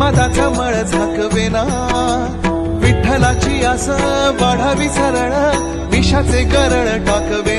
उन्मादाचा मळ झाकवेना. विठ्ठलाची आस वाढावी सरळ. विषाचे गरळ टाकवे